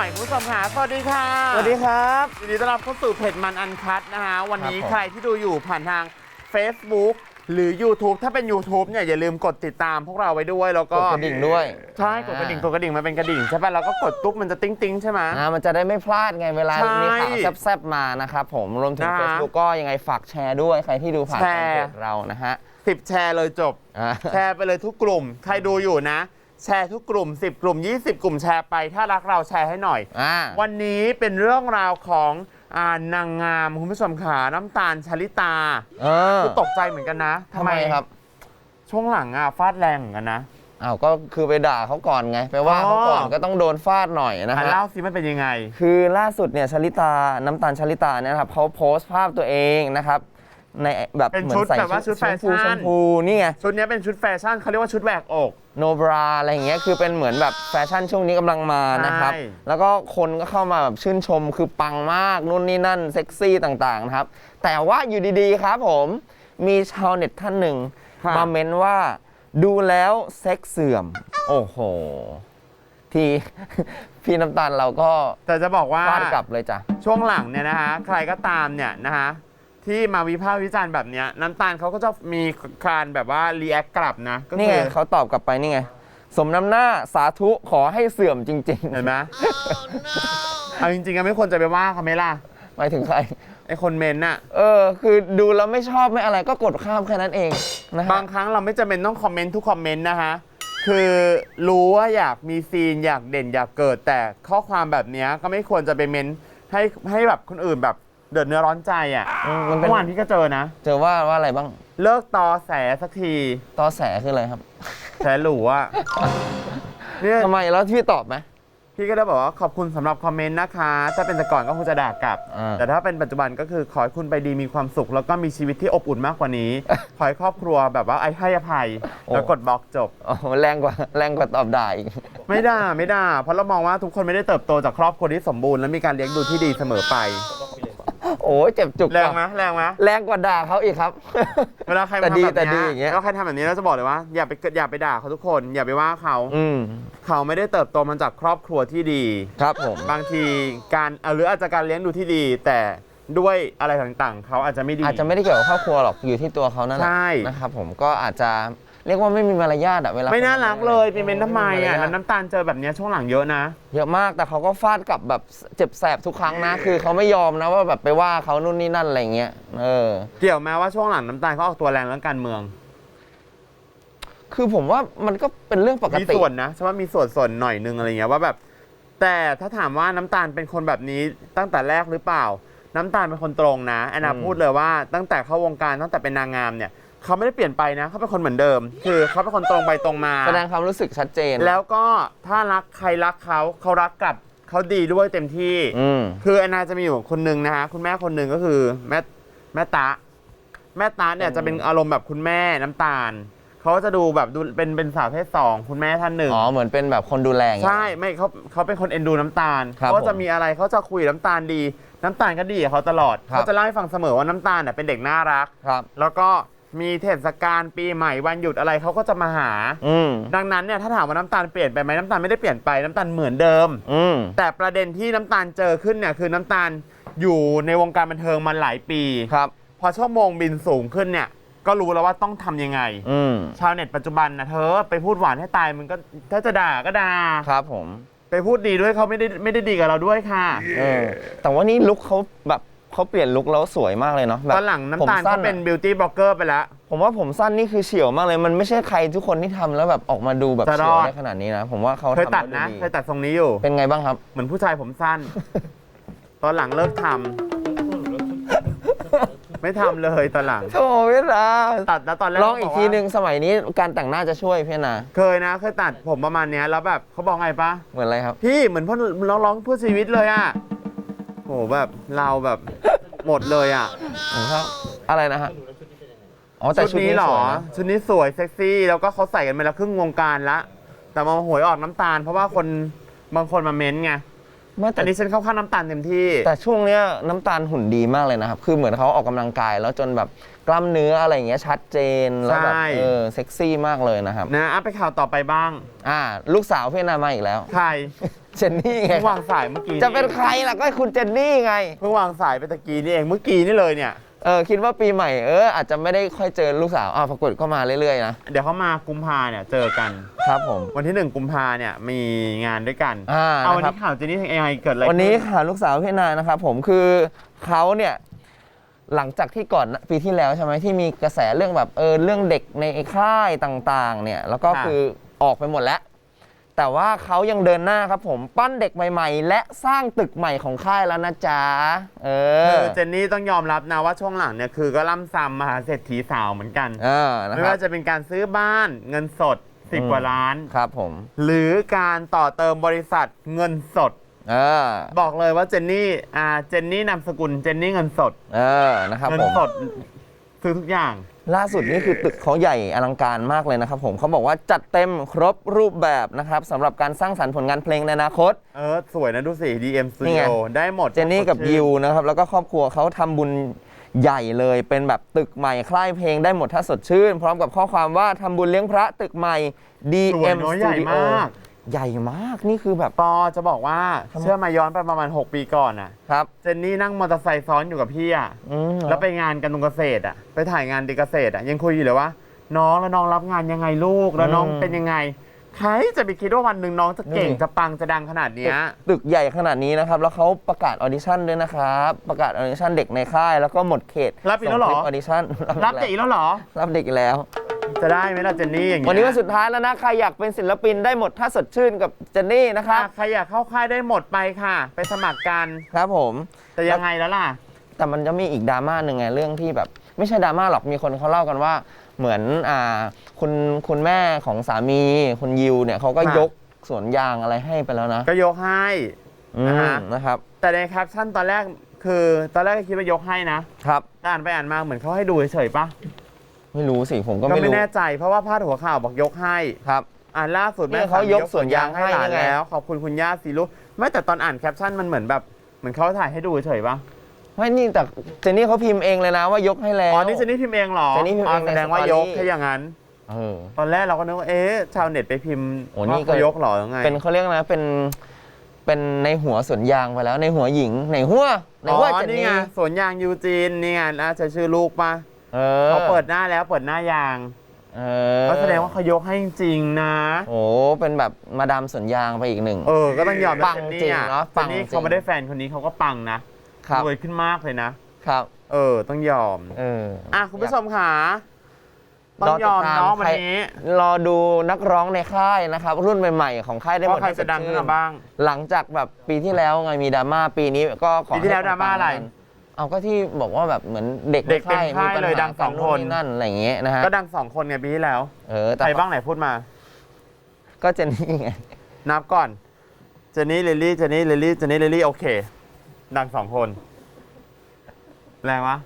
น่อยคุณผู้ชมค่ะสวัสดีค่ะสวัสดีครับยินดีต้อนรับเข้าสู่เพจมันอันคัดนะคะวันนี้ครับผม ใครที่ดูอยู่ผ่านทาง Facebook หรือ YouTube ถ้าเป็น YouTube เนี่ยอย่าลืมกดติดตามพวกเราไว้ด้วยแล้วกก็ดกระดิ่งด้วยใช่กดกระดิ่งกดกระดิ่งมันเป็นกระดิ่งใช่ป่ะแล้วก็กดตุ๊กมันจะติ้งติ้งๆใช่ไหม อ่ามันจะได้ไม่พลาดไงเวลาใช่มีข่าวแซ่บๆมานะครับผมรวมถึง นะฮะ Facebook ก็ยังไงฝากแชร์ด้วยใครที่ดูผ่านแชแฟร์นเพจเรานะฮะสิบแชร์เลยจบ อ่า แชร์ไปเลยทุกกลุ่ม ใครดูอยู่นะ แชร์ทุกกลุ่ม 10 กลุ่ม 20 กลุ่มแชร์ไป ถ้ารักเราแชร์ให้หน่อย อ่า วันนี้เป็นเรื่องราวของอ่านางงามคุณผู้ชมขาน้ำตาลชลิตาเออคือตกใจเหมือนกันนะทำไมครับ ช่วงหลังอะฟาดแรงเหมือนกันนะอ้าว ก็คือไปด่าเขาก่อนไง ไปว่าเขาก่อนอ๋อก็ต้องโดนฟาดหน่อยนะอะฮะ เล่าสิมันเป็นยังไง คือล่าสุดเนี่ยชลิตา น้ำตาลชลิตาเนี่ยนะครับเขาโพสต์ภาพตัวเองนะครับ ในแบบเป็นเหมือชุนดใส่แบบว่าชุดชมพูแฟชั่น ชมพูนี่ไง ชุดนี้เป็นชุดแฟชั่นเขาเรียกว่าชุดแหวกอก โนบราอะไรอย่างเงี้ยคือเป็นเหมือนแบบแฟชั่นช่วงนี้กำลังมานะครับ ใช่ แล้วก็คนก็เข้ามาแบบชื่นชมคือปังมากนู่นนี่นั่นเซ็กซี่ต่างๆนะครับ แต่ว่าอยู่ดีๆครับผม มีชาวเน็ตท่านหนึ่งค่ะมาเม้นว่าดูแล้วเซ็กเสื่อม โอ้โห ที่ พี่น้ำตาลเราก็แต่จะบอกว่า ฟาดกลับเลยจ้ะ ช่วงหลังเนี่ยนะคะใครก็ตามเนี่ยนะคะ ที่มาวิพากษ์วิจารณ์แบบเนี้ยน้ำตาลเขาก็จะมีการแบบว่ารีแอคกลับนะก็นี่คืไงอเขาตอบกลับไปนี่ไง สมน้ำหน้าสาธุขอให้เสื่อมจริงเห็นไหมเอาจริงๆก็ไม่ควรจะไปว่าเขาไหมล่ะๆหมายถึงใคร ไอคนเมนน่ะ เออ คือดูแล้วไม่ชอบไม่อะไรก็กดข้ามแค่นั้นเองนะฮะบางครั้งเราไม่จำเป็นต้องคอมเมนต์ทุกคอมเมนต์นะคะ คือรู้ว่าอยากมีซีนอยากเด่นอยากเกิด แต่ข้อความแบบเนี้ยก็ไม่ควรจะไปเมนให้ให้แบบคนอื่นแบบ เดือดเนื้อร้อนใจอะอืมมันเป็นเมื่อวานพี่ก็เจอนะ เจอว่าว่าอะไรบ้างเลิกตอแสสักที ตอแสคืออะไรครับแสหลูอะเนี่ยทำไมแล้วพี่ตอบไหม พี่ก็ได้บอกว่าขอบคุณสำหรับคอมเมนต์นะคะ ถ้าเป็นแต่ก่อนก็คงจะด่ากลับ อ่า แต่ถ้าเป็นปัจจุบันก็คือขอให้คุณไปดีมีความสุข แล้วก็มีชีวิตที่อบอุ่นมากกว่านี้ ขอให้ครอบครัวแบบว่าไอ้ให้อภัย แล้วกดบล็อกจบ อ๋อแรงกว่าแรงกว่าตอบด่าอีก ไม่ด่าไม่ด่าเพราะเรามองว่าทุกคนไม่ได้เติบโตจากครอบครัวที่สมบูรณ์และมีการเลี้ยงดูที่ดีเสมอไป โอ้ยเจ็บจุกแรงว่ะไหมแรงไหมแรงกว่าด่าเขาอีกครับเวลาใครมาแต่ดีทำแบบแต่ดีเนี้อย่างเงี้ย แล้วใครทำแบบนี้เราจะบอกเลยว่าอย่าไปอย่าไปด่าเขาทุกคน อย่าไปว่าเขาอืมเขาไม่ได้เติบโตมาจากครอบครัวที่ดี ครับผม บางทีการเอ่อหรืออาจจะการเลี้ยงดูที่ดี แต่ด้วยอะไรต่างๆ เขาอาจจะไม่ดี อาจจะไม่ได้เกี่ยวกับครอบครัวหรอกอยู่ที่ตัวเขานั่นแหละใช่ นะครับผมก็อาจจะ เรียกว่าไม่มีมารยาทอะเวลาไม่น่ารักเลยไปเมนทำไมอะรแล้วยาทน้ำตาลเจอแบบเนี้ยช่วงหลังเยอะนะ เยอะมากแต่เขาก็ฟาดกลับแบบเจ็บแสบทุกครั้งนะ คือเขาไม่ยอมนะว่าแบบไปว่าเขานู่นนี่นั่นอะไรเงี้ยเออ เกี่ยวแม้ว่าช่วงหลังน้ำตาลเขาออกตัวแรงเรื่องการเมือง คือผมว่ามันก็เป็นเรื่องปกมีติส่วนนะใช่ว่ามีส่วนส่วนหน่อยนึงอะไรเงี้ยว่าแบบ แต่ถ้าถามว่าน้ำตาลเป็นคนแบบนี้ตั้งแต่แรกหรือเปล่า น้ำตาลเป็นคนตรงนะแอนนาอืมพูดเลยว่าตั้งแต่เข้าวงการตั้งแต่เป็นนางงามเนี่ย เขาไม่ได้เปลี่ยนไปนะเขาเป็นคนเหมือนเดิม คือเขาเป็นคนตรงไปตรงมา แสดงความรู้สึกชัดเจนแล้วก็ถ้ารักใครรักเขาเขารักกลับเขาดีด้วยเต็มที่ อืม คือแอนนาจะมีอยู่คนหนึ่งนะฮะคุณแม่คนหนึ่งก็คือแม่แม่ตาแม่ตาเนี่ยอืมจะเป็นอารมณ์แบบคุณแม่น้ำตาลเขาจะดูแบบดูเป็นเป็นสาวเพศสองคุณแม่ท่านหนึ่ง อ๋อ เหมือนเป็นแบบคนดูแลอย่างเงี้ย ใช่ไม่เขาเขาเป็นคนเอ็นดูน้ำตาลครับเขาจะผมมีอะไรเขาจะคุยน้ำตาลดี น้ำตาลก็ดีกับเขาตลอดครับ เขาจะเล่าให้ฟังเสมอว่าน้ำตาลเนี่ยเป็นเด็กน่ารัก ครับ แล้วก็ มีเทศกาลปีใหม่วันหยุดอะไรเขาก็จะมาหา อืมดังนั้นเนี่ยถ้าถามว่าน้ำตาลเปลี่ยนไปไหมน้ำตาลไม่ได้เปลี่ยนไปน้ำตาลเหมือนเดิม อืมแต่ประเด็นที่น้ำตาลเจอขึ้นเนี่ยคือน้ำตาลอยู่ในวงการบันเทิงมาหลายปีครับ พอชั่วโมงบินสูงขึ้นเนี่ย ก็รู้แล้วว่าต้องทำยังไง อืมชาวเน็ตปัจจุบันนะเธอไปพูดหวานให้ตายมันก็ถ้าจะด่าก็ด่าครับผม ไปพูดดีด้วยเขาไม่ได้ไม่ได้ดีกับเราด้วยค่ะ เออแต่ว่านี่ลุคเขาแบบ เขาเปลี่ยนลุคแล้วสวยมากเลยเนาะแบบตอนหลังน้ำตาลผมสั้เขาเป็นอะบิวตี้บล็อกเกอร์ไปแล้ว ผมว่าผมสั้นนี่คือเฉียวมากเลย มันไม่ใช่ใครทุกคนที่ทำแล้วแบบออกมาดูแบบจะรเฉียวอดได้ขนาดนี้นะ ผมว่าเขาเคยทำตัดแล้วนะดีเคยตัดทรงนี้อยู่ เป็นไงบ้างครับ เหมือนผู้ชายผมสั้น ตอนหลังเลิกทำไม่ทำเลยตอนหลัง โธ่พี่นาตัดแล้วตอนแรกลองอีกบว่าทีหนึ่งสมัยนี้การแต่งหน้าจะช่วยพี่นาเคยนะเคยตัดผมประมาณเนี้ยแล้วแบบเขาบอกไงปะเหมือนอะไรครับ พี่เหมือนพ่อร้องร้องเพื่อชีวิตเลยอะ โหแบบเราแบบหมดเลยอะผมชอบอะไรนะฮะอ๋อแต่ชุดนี้เหรอ สวยนะชุดนี้สวยเซ็กซี่ แล้วก็เขาใส่กันมาแล้วครึ่งวงการละ แต่มาหวยออกน้ำตาล เพราะว่าคนบางคนมาเม้นต์ไง ไม่แต่ อันนี้ฉันเข้าข้างน้ำตาลเต็มที่ แต่ช่วงเนี้ยน้ำตาลหุ่นดีมากเลยนะครับ คือเหมือนเขาออกกำลังกายแล้วจนแบบกล้ามเนื้ออะไรอย่างเงี้ยชัดเจนแล้วแบบใช่ เออเซ็กซี่มากเลยนะครับ นะอะไปข่าวต่อไปบ้าง อ่า ลูกสาวพี่นามาอีกแล้ว ใครเจนนี่ไงเพิ่งวางสายเมื่อกี้จะเป็นใครล่ะก็คุณเจนนี่ไง เพิ่งวางสายไปตะกี้นี่เองเมื่อกี้นี่เลยเนี่ย เออคิดว่าปีใหม่เอออาจจะไม่ได้ค่อยเจอลูกสาวอ่าปรากฏก็มาเรื่อยๆนะเดี๋ยวเขามากุมภาเนี่ยเจอกัน ครับผม วันที่หนึ่งกุมภาเนี่ยมีงานด้วยกันอ่าเอาวันนะครับนี้ข่าวเจนนี่ทางเอไอเกิดอะไรวันนี้ขึ้ค่ะลูกสาวพี่นานะครับผมคือเขาเนี่ยหลังจากที่ก่อนปีที่แล้วใช่ไหมที่มีกระแสเรื่องแบบเออเรื่องเด็กในค่ายต่างๆ เนี่ยแล้วก็คือออกไปหมดแล้ว แต่ว่าเขายังเดินหน้าครับผมปั้นเด็กใหม่ ๆ และสร้างตึกใหม่ของค่ายแล้วนะจ๊ะเออคือเจนนี่ต้องยอมรับนะว่าช่วงหลังเนี่ยคือก็ล่ำซ้ำมหาเศรษฐีสาวเหมือนกัน เออนะไม่ครับ ว่าจะเป็นการซื้อบ้านเงินสดอืม10กว่าล้าน ครับผมหรือการต่อเติมบริษัทเงินสด เออบอกเลยว่าเจนนี่อ่าเจนนี่นามสกุลเจนนี่เงินสด เออนะครับเงินผม สดซื้อทุกอย่าง ล่าสุดนี่คือตึกเขาใหญ่อลังการมากเลยนะครับผมเขาบอกว่าจัดเต็มครบรูปแบบนะครับสำหรับการสร้างสรรค์ผลงานเพลงในอนาคต เออ สวยนะดูสิ DM นี่ไง Studio ได้หมดเจนนี่กับยิวนะครับ แล้วก็ครอบครัวเขาทำบุญใหญ่เลยเป็นแบบตึกใหม่คล้ายเพลงได้หมดถ้าสดชื่น พร้อมกับข้อความว่าทำบุญเลี้ยงพระตึกใหม่ สวย DM เน้อยใหญ่ Studio มาก ใหญ่มากนี่คือแบบ ปอจะบอกว่าทำไมเชื่อมาย้อนไปประมาณ 6 ปีก่อนน่ะ ครับ เจนนี่นั่งมอเตอร์ไซค์ซ้อนอยู่กับพี่อะ อืมแล้วไปงานกันตรงเกษตรอะ ไปถ่ายงานดีเกษตรอะ ยังคุยอยู่เลยว่า น้องแล้วน้องรับงานยังไงลูกแล้วน้องเป็นยังไง ใครจะไปคิดว่าวันหนึ่งน้องจะเก่งจะปังจะดังขนาดเนี้ย ตึกใหญ่ขนาดนี้นะครับ แล้วเขาประกาศออดิชั่นด้วยนะครับ ประกาศออดิชั่นเด็กในค่าย แล้วก็หมดเขตรับอีกแล้วเหรอ ส่งคปออดิชั่นรับเด็กอีกแล้วเหรอ รับเด็กอีกแล้ว จะได้ไหมล่ะเจนนี่อย่างเงี้ยวันนี้วันสุดท้ายแล้วนะใครอยากเป็นศิลปินได้หมดถ้าสดชื่นกับเจนนี่นะครับอะใครอยากเข้าค่ายได้หมดไปค่ะ ไปสมัครกันครับผมแต่ยังไงแล้วล่ะ แต่มันจะมีอีกดราม่าหนึ่งไงเรื่องที่แบบ ไม่ใช่ดราม่าหรอกมีคนเขาเล่ากันว่า เหมือนอ่าคุณคุณแม่ของสามีคุณยิวเนี่ยเขาก็ค่ะ ยกสวนยางอะไรให้ไปแล้วนะก็ยกให้ อืมนะฮะนะครับแต่ในแคปชั่นตอนแรกคือตอนแรกก็คิดว่ายกให้นะครับ แต่อ่านไปอ่านมาเหมือนเขาให้ดูเฉยๆปะ ไม่รู้สิผมก็ก็ไม่ไม่รู้แน่ใจเพราะว่าพาดหัวข่าวบอกยกให้ ครับ อ่านล่าสุดเนี่ยแม่เขายกสสวนยางให้หลานยังไง แล้ว ขอบคุณคุณย่าสีลูกไม่แต่ตอนอ่านแคปชั่นมันเหมือนแบบเหมือนเขาถ่ายให้ดูเฉยๆปะไม่นี่แต่เจนนี่เขาพิมพ์เองเลยนะว่ายกให้แล้ว อ๋อนี่เจนนี่พิมพ์เองเหรอเจนนี่พิมพ์เองแสดงว่าในสตอรี่ยกแค่อย่างนั้น เออ ตอนแรกเราก็นึกว่าเอ๊ะชาวเน็ตไปพิมพ์โอ้นี่ว่าก็ เขายกเหรอหรือไงเป็นเขาเรียกนะเป็นเป็นในหัวสวนยางไปแล้วในหัวหญิงในหัวในอ๋หัวอเจนนี่นี่ไงสวนยางยูจีนนี่ไงน่าจะชื่อลูกปะ เออเขาเปิดหน้าแล้วเปิดหน้ายางเออก็แสดงว่าเขายกให้จริงๆนะ โอ้เป็นแบบมาดามสวนยางไปอีกหนึ่ง เออ ก็ต้องยอมปังจนจรินี่งอะเนอะเจปันงนี่จริงเขาไม่ได้แฟนคนนี้เขาก็ปังนะครับรวยขึ้นมากเลยนะ ครับ เออ ต้องยอม เออ อะ คุณผู้ชมค่ะต้องยอมรอติดตามเนาะวันใครนี้ รอดูนักร้องในค่ายนะครับ รุ่นใหม่ๆของค่ายได้หมว่าดใครจะดังขึ้นมาบ้าง หลังจากแบบปีที่แล้วไงมีดราม่าปีนี้ก็ขอปีที่แล้วให้ดราม่าอะไร เอาก็ที่บอกว่าแบบเหมือนเด็กเด็กเต็มค่ายปัญหเลยดังสองคนกันั่นอะไรอย่างเงี้ยนะฮะก็ดังสองคนไงปีที่แล้ว เออแต่ใครบ้างไหนพูดมา ก็เจนนี่ไงนับก่อน เจนนี่ลิลลี่ เจนนี่ลิลลี่ เจนนี่ลิลลี่ โอเค ดังสองคน แรงวะ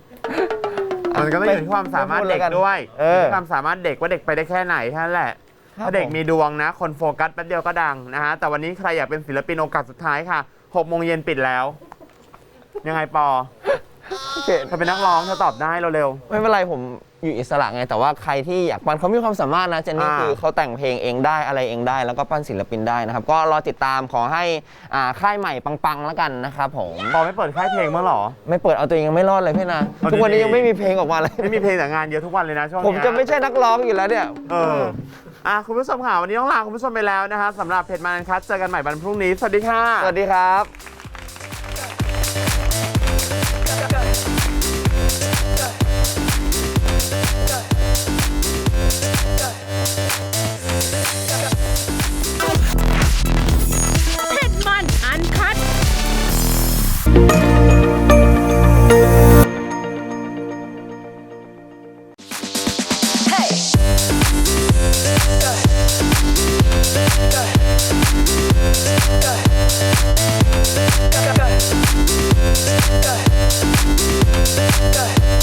มันก็ต้องอยู่ที่ความสามารถเด็กด้วยเอออยู่ที่ความสามารถเด็กว่าเด็กไปได้แค่ไหนแค่นั้นแหละ ถ้าเด็กมีดวงนะ คนโฟกัสแป๊บเดียวก็ดังนะฮะ แต่วันนี้ใครอยากเป็นศิลปินโอกาสสุดท้ายค่ะ6โมงเย็นปิดแล้ว ยังไงปอ โอเคเธอเป็นนักร้องเธอตอบได้เร็ว ไม่เป็นไรผมอยู่อิสระไง แต่ว่าใครที่อยากปั้นเขามีความสามารถนะเจนนี่อ่า คือเขาแต่งเพลงเองได้อะไรเองได้ แล้วก็ปั้นศิลปินได้นะครับ ก็รอติดตามขอให้อ่าค่ายใหม่ปังๆแล้วกันนะครับผมๆปอไม่เปิดค่ายเพลงมั้างเหรอ ไม่เปิดเอาตัวเองยังไม่รอดเลยพี่นะเอาทุกวันนี้ดีๆ ยังไม่มีเพลงออกมาเลย ไม่มีเพลงแต่งานเยอะทุกวันเลยนะช่วงผมเนี้ยจะไม่ใช่นักร้องอยู่แล้วเนี่ย เออ อะ คุณผู้ชมค่ะวันนี้ต้องลาคุณผู้ชมไปแล้วนะคะสำหรับเพจมันคัสเจอกันใหม่วันพรุ่งนี้ สวัสดีค่ะ สวัสดีครับ เ Yeah.